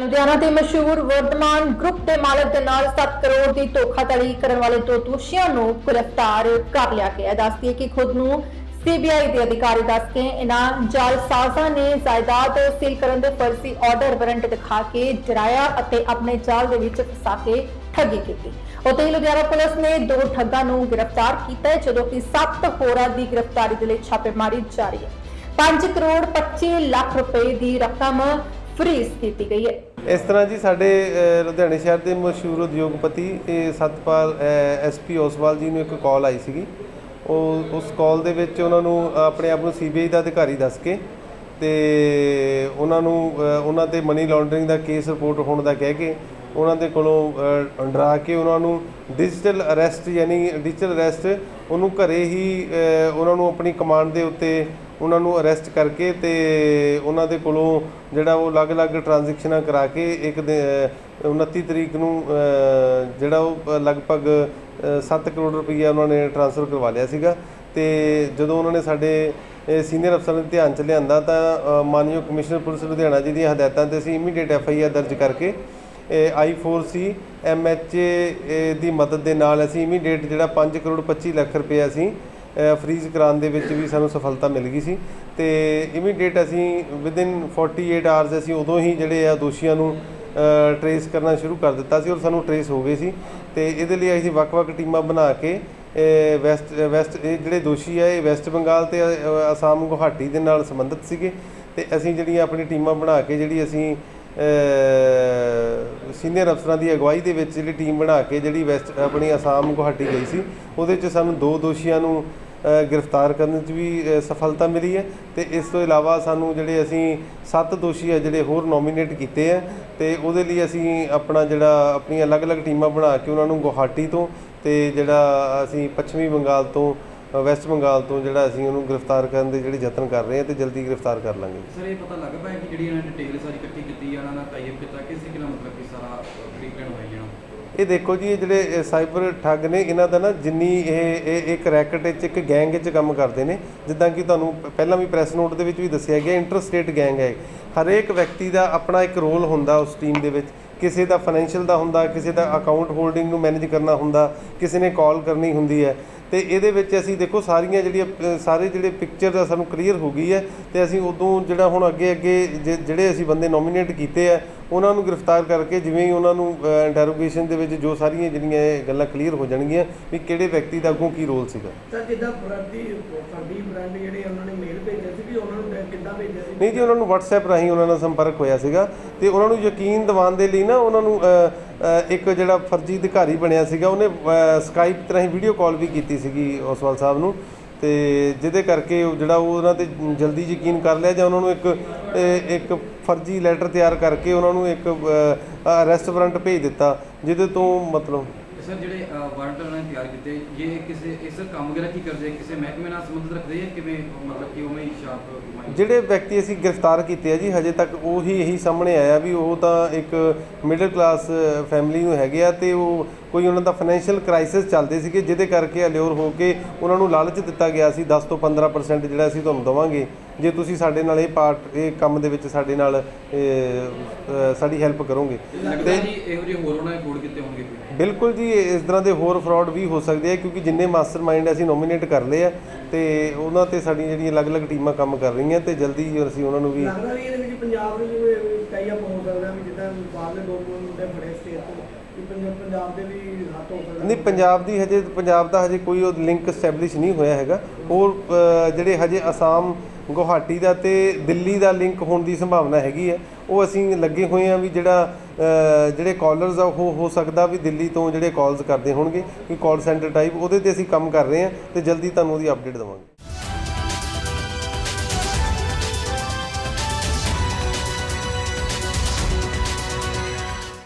ਲੁਧਿਆਣਾ ਦੇ ਮਸ਼ਹੂਰ ਵਰਤਮਾਨ ਗਰੁੱਪ ਦੇ ਮਾਲਕ ਦੇ ਨਾਲ 7 ਕਰੋੜ ਦੀ ਧੋਖਾਧੜੀ ਕਰਨ ਵਾਲੇ ਦੋ ਦੋਸ਼ੀਆਂ ਨੂੰ ਗ੍ਰਿਫਤਾਰ ਕਰ ਲਿਆ ਗਿਆ ਹੈ। ਕਿ ਖੁਦ ਨੂੰ ਸੀਬੀਆਈ ਦੇ ਅਧਿਕਾਰੀ ਦੱਸ ਕੇ ਇਹਨਾਂ ਜਾਲਸਾਜ਼ਾਂ ਨੇ ਜਾਇਦਾਦ ਸੀਲ ਕਰਨ ਦੇ ਫਰਜ਼ੀ ਆਰਡਰ ਵਾਰੰਟ ਦਿਖਾ ਕੇ ਡਰਾਇਆ ਅਤੇ ਆਪਣੇ ਜਾਲ ਦੇ ਵਿੱਚ ਫਸਾ ਕੇ ਠੱਗੀ ਕੀਤੀ। ਉੱਥੇ ਹੀ ਲੁਧਿਆਣਾ ਪੁਲਿਸ ਨੇ ਦੋ ਠੱਗਾਂ ਨੂੰ ਗ੍ਰਿਫਤਾਰ ਕੀਤਾ ਜਦੋਂ ਕਿ 7 ਹੋਰਾਂ ਦੀ ਗ੍ਰਿਫਤਾਰੀ ਦੇ ਲਈ ਛਾਪੇਮਾਰੀ ਜਾਰੀ ਹੈ। 5 ਕਰੋੜ 25 ਲੱਖ ਰੁਪਏ ਦੀ ਰਕਮ ਫਰੀਜ਼ ਕੀਤੀ ਗਈ ਹੈ। ਇਸ ਤਰ੍ਹਾਂ ਜੀ ਸਾਡੇ ਲੁਧਿਆਣੇ ਸ਼ਹਿਰ ਦੇ ਮਸ਼ਹੂਰ ਉਦਯੋਗਪਤੀ ਇਹ ਸਤਪਾਲ ਐਸਪੀ ਓਸਵਾਲ ਜੀ ਨੂੰ ਇੱਕ ਕਾਲ ਆਈ ਸੀਗੀ। ਉਹ ਉਸ ਕਾਲ ਦੇ ਵਿੱਚ ਉਹਨਾਂ ਨੂੰ ਆਪਣੇ ਆਪ ਨੂੰ ਸੀਬੀਆਈ ਦਾ ਅਧਿਕਾਰੀ ਦੱਸ ਕੇ ਤੇ ਉਹਨਾਂ ਨੂੰ ਉਹਨਾਂ ਤੇ ਮਨੀ ਲਾਂਡਰਿੰਗ ਦਾ ਕੇਸ ਰਿਪੋਰਟ ਹੋਣ ਦਾ ਕਹਿ ਕੇ ਉਹਨਾਂ ਦੇ ਕੋਲੋਂ ਅ, ਡਰਾ ਕੇ ਉਹਨਾਂ ਨੂੰ ਡਿਜੀਟਲ ਅਰੈਸਟ ਯਾਨੀ ਡਿਜੀਟਲ ਅਰੈਸਟ ਉਹਨੂੰ ਘਰੇ ਹੀ ਉਹਨਾਂ ਨੂੰ ਆਪਣੀ ਕਮਾਂਡ ਦੇ ਉੱਤੇ ਉਹਨਾਂ ਨੂੰ ਅਰੈਸਟ ਕਰਕੇ ਤੇ ਉਹਨਾਂ ਦੇ ਕੋਲੋਂ ਜਿਹੜਾ ਉਹ ਅਲੱਗ-ਅਲੱਗ ਟ੍ਰਾਂਜੈਕਸ਼ਨਾਂ ਕਰਾ ਕੇ ਇੱਕ ਦਿ- ਅਹ 29 ਤਰੀਕ ਨੂੰ ਜਿਹੜਾ ਉਹ ਲਗਭਗ 7 ਕਰੋੜ ਰੁਪਈਆ ਉਹਨਾਂ ਨੇ ਟ੍ਰਾਂਸਫਰ ਕਰਵਾ ਲਿਆ ਸੀਗਾ। ਤੇ ਜਦੋਂ ਉਹਨਾਂ ਨੇ ਸਾਡੇ ਸੀਨੀਅਰ ਅਫਸਰਾਂ ਦੇ ਧਿਆਨ ਚ ਲਿਆਂਦਾ ਤਾਂ ਮਾਨਯੋਗ ਕਮਿਸ਼ਨਰ ਪੁਲਿਸ ਲੁਧਿਆਣਾ ਜੀ ਦੀਆਂ ਹਦਾਇਤਾਂ ਤੇ ਅਸੀਂ ਇਮੀਡੀਏਟ ਐਫ ਆਈ ਆਰ ਦਰਜ ਕਰਕੇ I4C MHA ਦੀ ਮਦਦ ਦੇ ਨਾਲ ਅਸੀਂ ਇਮੀਡੀਏਟ ਜਿਹੜਾ 5 ਕਰੋੜ 25 ਲੱਖ ਰੁਪਏ ਅਸੀਂ ਫ੍ਰੀਜ਼ ਕਰਾਉਣ ਦੇ ਵਿੱਚ ਵੀ ਸਾਨੂੰ ਸਫਲਤਾ ਮਿਲ ਗਈ ਸੀ। ਤੇ ਇਮੀਡੀਏਟ ਅਸੀਂ ਵਿਦਿਨ 48 ਆਵਰਸ ਅਸੀਂ ਉਦੋਂ ਹੀ ਜਿਹੜੇ ਆ ਦੋਸ਼ੀਆਂ ਨੂੰ ਟਰੇਸ ਕਰਨਾ ਸ਼ੁਰੂ ਕਰ ਦਿੱਤਾ ਸੀ ਔਰ ਸਾਨੂੰ ਟਰੇਸ ਹੋ ਗਏ ਸੀ। ਤੇ ਇਹਦੇ ਲਈ ਅਸੀਂ ਵੱਖ-ਵੱਖ ਟੀਮਾਂ ਬਣਾ ਕੇ ਵੈਸਟ ਵੈਸਟ ਇਹ ਜਿਹੜੇ ਦੋਸ਼ੀ ਆ ਇਹ ਵੈਸਟ ਬੰਗਾਲ ਤੇ ਅ, ਅਸਾਮ ਗੁਹਾਟੀ ਦੇ ਨਾਲ ਸੰਬੰਧਿਤ ਸੀਗੇ। ਤੇ ਅਸੀਂ ਜਿਹੜੀਆਂ ਆਪਣੀ ਟੀਮਾਂ ਬਣਾ ਕੇ ਜਿਹੜੀ ਅਸੀਂ ਸੀਨੀਅਰ ਅਫਸਰਾਂ ਦੀ ਅਗਵਾਈ ਦੇ ਵਿੱਚ ਜਿਹੜੀ ਟੀਮ ਬਣਾ ਕੇ ਜਿਹੜੀ ਵੈਸਟ ਆਪਣੀ ਅਸਾਮ, ਗੁਹਾਟੀ ਗਈ ਸੀ, ਉਹਦੇ 'ਚ ਸਾਨੂੰ ਦੋ ਦੋਸ਼ੀਆਂ ਨੂੰ ਗ੍ਰਿਫਤਾਰ ਕਰਨ 'ਚ ਵੀ ਸਫਲਤਾ ਮਿਲੀ ਹੈ ਤੇ ਇਸ ਤੋਂ ਇਲਾਵਾ ਸਾਨੂੰ ਜਿਹੜੇ ਅਸੀਂ ਸੱਤ ਦੋਸ਼ੀ ਹੈ ਜਿਹੜੇ ਹੋਰ ਨੋਮੀਨੇਟ ਕੀਤੇ ਆ ਤੇ ਉਹਦੇ ਲਈ ਅਸੀਂ ਆਪਣਾ ਜਿਹੜਾ, ਆਪਣੀਆਂ ਅਲੱਗ-ਅਲੱਗ ਟੀਮਾਂ ਬਣਾ ਕੇ ਉਹਨਾਂ ਨੂੰ ਗੁਹਾਟੀ ਤੋਂ ਤੇ ਜਿਹੜਾ ਅਸੀਂ ਪੱਛਮੀ ਬੰਗਾਲ ਤੋਂ ਵੈਸਟ ਬੰਗਾਲ ਤੋਂ ਜਿਹੜਾ ਅਸੀਂ ਉਹਨੂੰ ਗ੍ਰਿਫਤਾਰ ਕਰਨ ਦੇ ਜਿਹੜੇ ਯਤਨ ਕਰ ਰਹੇ ਹਾਂ ਤੇ ਜਲਦੀ ਗ੍ਰਿਫਤਾਰ ਕਰ ਲਾਂਗੇ ਸਰ ਇਹ ਪਤਾ ਲੱਗ ਪਾਇਆ ਕਿ ਜਿਹੜੀ ਇਹਨਾਂ ਨੇ ਡਿਟੇਲ ਸਾਰੀ ਇਕੱਠੀ ਕੀਤੀ ਆ ਇਹਨਾਂ ਦਾ ਟਾਈਪ ਕੀਤਾ ਕਿਸ ਨਾਲ ਮਤਲਬ ਕਿ ਸਾਰਾ ਟ੍ਰੀਟਮੈਂਟ ਹੋਇਆ ਜਾਣਾ ਇਹ ਦੇਖੋ ਜੀ ਇਹ ਜਿਹੜੇ ਸਾਈਬਰ ਠੱਗ ਨੇ ਇਹਨਾਂ ਦਾ ਨਾ ਜਿੰਨੀ ਇਹ ਇਹ ਇੱਕ ਰੈਕਟ ਵਿੱਚ ਇੱਕ ਗੈਂਗ ਵਿੱਚ ਕੰਮ ਕਰਦੇ ਨੇ। ਜਿੱਦਾਂ ਕਿ ਤੁਹਾਨੂੰ ਪਹਿਲਾਂ ਵੀ ਪ੍ਰੈਸ ਨੋਟ ਦੇ ਵਿੱਚ ਵੀ ਦੱਸਿਆ ਗਿਆ ਇੰਟਰਸਟੇਟ ਗੈਂਗ ਹੈ ਹਰੇਕ ਵਿਅਕਤੀ ਦਾ ਆਪਣਾ ਇੱਕ ਰੋਲ ਹੁੰਦਾ ਉਸ ਟੀਮ ਦੇ ਵਿੱਚ। ਕਿਸੇ ਦਾ ਫਾਈਨੈਂਸ਼ੀਅਲ ਦਾ ਹੁੰਦਾ ਕਿਸੇ ਦਾ ਅਕਾਊਂਟ ਹੋਲਡਿੰਗ ਨੂੰ ਮੈਨੇਜ ਕਰਨਾ ਹੁੰਦਾ ਕਿਸੇ ਨੇ ਕਾਲ ਕਰਨੀ ਹੁੰਦੀ ਹੈ। ਤੇ ਇਹਦੇ ਵਿੱਚ ਅਸੀਂ ਦੇਖੋ ਸਾਰੀਆਂ ਜਿਹੜੀਆਂ, ਸਾਰੇ ਜਿਹੜੇ ਪਿਕਚਰ ਦਾ ਸਾਨੂੰ ਕਲੀਅਰ ਹੋ ਗਈ ਹੈ ਤੇ ਅਸੀਂ ਉਦੋਂ ਜਿਹੜਾ ਹੁਣ ਅੱਗੇ ਅੱਗੇ ਜਿ- ਜਿਹੜੇ ਅਸੀਂ ਬੰਦੇ ਨੋਮੀਨੇਟ ਕੀਤੇ ਆ, ਉਹਨਾਂ ਨੂੰ ਗ੍ਰਿਫਤਾਰ ਕਰਕੇ ਜਿਵੇਂ ਹੀ ਉਹਨਾਂ ਨੂੰ ਇੰਟਰੋਗੇਸ਼ਨ ਦੇ ਵਿੱਚ ਜੋ ਸਾਰੀਆਂ ਜਿਹੜੀਆਂ ਇਹ ਗੱਲਾਂ ਕਲੀਅਰ ਹੋ ਜਾਣਗੀਆਂ ਵੀ ਕਿਹੜੇ ਵਿਅਕਤੀ ਦਾ ਅੱਗੋਂ ਕੀ ਰੋਲ ਸੀਗਾ। ਸਰ, ਜਿੱਦਾਂ ਫਰਦੀ ਫਰਦੀ ਬ੍ਰਾਂਡ ਜਿਹੜੇ ਉਹਨਾਂ ਨੇ ਮੇਲ ਭੇਜਿਆ ਸੀ ਵੀ ਉਹਨਾਂ ਨਹੀਂ ਜੀ, ਉਹਨਾਂ ਨੂੰ WhatsApp ਰਾਹੀਂ ਉਹਨਾਂ ਨਾਲ ਸੰਪਰਕ ਹੋਇਆ ਸੀਗਾ ਤੇ ਉਹਨਾਂ ਨੂੰ ਯਕੀਨ ਦਿਵਾਉਣ ਦੇ ਲਈ ਨਾ ਉਹਨਾਂ ਨੂੰ ਇੱਕ ਜਿਹੜਾ ਫਰਜ਼ੀ ਅਧਿਕਾਰੀ ਬਣਿਆ ਸੀਗਾ, ਉਹਨੇ ਸਕਾਈਪ ਰਾਹੀਂ ਵੀਡੀਓ ਕਾਲ ਵੀ ਕੀਤੀ ਸੀਗੀ ਓਸਵਾਲ ਸਾਹਿਬ ਨੂੰ ਤੇ ਜਿਹਦੇ ਕਰਕੇ ਜਿਹੜਾ ਉਹ ਉਹਨਾਂ ਤੇ ਜਲਦੀ ਯਕੀਨ ਕਰ ਲਿਆ ਜਾਂ ਉਹਨਾਂ ਨੂੰ ਇੱਕ ਇੱਕ ਫਰਜ਼ੀ ਲੈਟਰ ਤਿਆਰ ਕਰਕੇ ਉਹਨਾਂ ਨੂੰ ਇੱਕ ਅਰੈਸਟ ਵਾਰੰਟ ਭੇਜ ਦਿੱਤਾ, ਜਿਹਦੇ ਤੋਂ ਮਤਲਬ ਸਰ, ਜਿਹੜੇ ਵਾਰੰਟ ਉਹਨਾਂ ਨੇ ਤਿਆਰ ਕੀਤੇ, ਇਹ ਕਿਸੇ, ਇਸ ਕੰਮ ਵਗੈਰਾ ਕੀ ਕਰਦੇ? ਕਿਸੇ ਮਹਿਕਮੇ ਨਾਲ ਸੰਬੰਧ ਰੱਖਦੇ ਆ ਕਿਵੇਂ ਮਤਲਬ ਕਿ ਉਵੇਂ ਹੀ ਸ਼ਾਰਪ ਜਿਹੜੇ ਵਿਅਕਤੀ ਅਸੀਂ ਗ੍ਰਿਫਤਾਰ ਕੀਤੇ ਆ ਜੀ, ਹਜੇ ਤੱਕ ਉਹ ਹੀ ਇਹੀ ਸਾਹਮਣੇ ਆਇਆ ਵੀ ਉਹ ਤਾਂ ਇੱਕ ਮਿਡਲ ਕਲਾਸ ਫੈਮਿਲੀ ਨੂੰ ਹੈਗੇ ਆ ਤੇ ਉਹ ਕੋਈ ਉਹਨਾਂ ਦਾ ਫਾਈਨੈਂਸ਼ੀਅਲ ਕ੍ਰਾਈਸਿਸ ਚੱਲਦੇ ਸੀਗੇ, ਜਿਹਦੇ ਕਰਕੇ ਅਲਿਓਰ ਹੋ ਕੇ ਉਹਨਾਂ ਨੂੰ ਲਾਲਚ ਦਿੱਤਾ ਗਿਆ ਸੀ 10 ਤੋਂ 15% ਜਿਹੜਾ ਅਸੀਂ ਤੁਹਾਨੂੰ ਦਵਾਂਗੇ। ਜੇ ਤੁਸੀਂ ਸਾਡੇ ਨਾਲ ਇਹ ਪਾਰਟ ਇਹ ਕੰਮ ਦੇ ਵਿੱਚ ਸਾਡੇ ਨਾਲ ਇਹ, ਅ, ਸਾਡੀ ਹੈਲਪ ਕਰੋਗੇ ਲੱਗਦਾ ਜੀ ਇਹੋ ਜਿਹੇ ਹੋਰ ਉਹਨਾਂ ਫੋੜ ਕੀਤੇ ਹੋਣਗੇ ਕੋਈ? ਬਿਲਕੁਲ ਜੀ ਇਸ ਤਰ੍ਹਾਂ ਦੇ ਹੋਰ ਫਰਾਡ ਵੀ ਹੋ ਸਕਦੇ ਆ ਕਿਉਂਕਿ ਜਿੰਨੇ ਮਾਸਟਰਮਾਈਂਡ ਅਸੀਂ ਨੋਮੀਨੇਟ ਕਰ ਲਏ ਆ ਤੇ ਉਹਨਾਂ ਤੇ ਸਾਡੀਆਂ ਜਿਹੜੀਆਂ ਅਲੱਗ-ਅਲੱਗ ਟੀਮਾਂ ਕੰਮ ਕਰ ਰਹੀਆਂ ਤੇ ਜਲਦੀ ਹੀ ਅਸੀਂ ਉਹਨਾਂ ਨੂੰ ਵੀ ਲੱਗਦਾ ਵੀ ਇਹਦੇ ਵਿੱਚ ਪੰਜਾਬ ਨੂੰ ਜਿਵੇਂ ਕਈ ਅਪ ਹੋ ਸਕਦਾ ਵੀ ਜਿੱਦਾਂ ਬਾਹਰਲੇ ਦੋ ਮੁੰਡੇ ਬੜੇ ਸਟੇਟ ਤੋਂ ਵੀ ਪੰਜਾਬ ਪੰਜਾਬ ਦੇ ਵੀ ਹੱਥ ਹੋ ਸਕਦਾ। ਨਹੀਂ ਪੰਜਾਬ ਦੀ ਹਜੇ ਪੰਜਾਬ ਦਾ ਹਜੇ ਕੋਈ ਉਹ ਲਿੰਕ ਐਸਟੈਬਲਿਸ਼ ਨਹੀਂ ਹੋਇਆ ਹੈਗਾ ਹੋਰ ਅ, ਜਿਹੜੇ ਹਜੇ ਅਸਾਮ ਗੁਹਾਟੀ ਦਾ ਤੇ ਦਿੱਲੀ ਦਾ ਲਿੰਕ ਹੋਣ ਦੀ ਸੰਭਾਵਨਾ ਹੈਗੀ ਹੈ। ਉਹ ਅਸੀਂ ਲੱਗੇ ਹੋਏ ਆ ਵੀ ਜਿਹੜਾ ਜਿਹੜੇ ਕਾਲਰਸ ਆ, ਉਹ ਹੋ ਸਕਦਾ ਵੀ ਦਿੱਲੀ ਤੋਂ ਜਿਹੜੇ ਕਾਲਸ ਕਰਦੇ ਹੋਣਗੇ ਕੋਈ ਕਾਲ ਸੈਂਟਰ ਟਾਈਪ ਉਹਦੇ ਤੇ ਅਸੀਂ ਕੰਮ ਕਰ ਰਹੇ ਹਾਂ ਤੇ ਜਲਦੀ ਤੁਹਾਨੂੰ ਉਹਦੀ ਅਪਡੇਟ ਦੇਵਾਂਗੇ।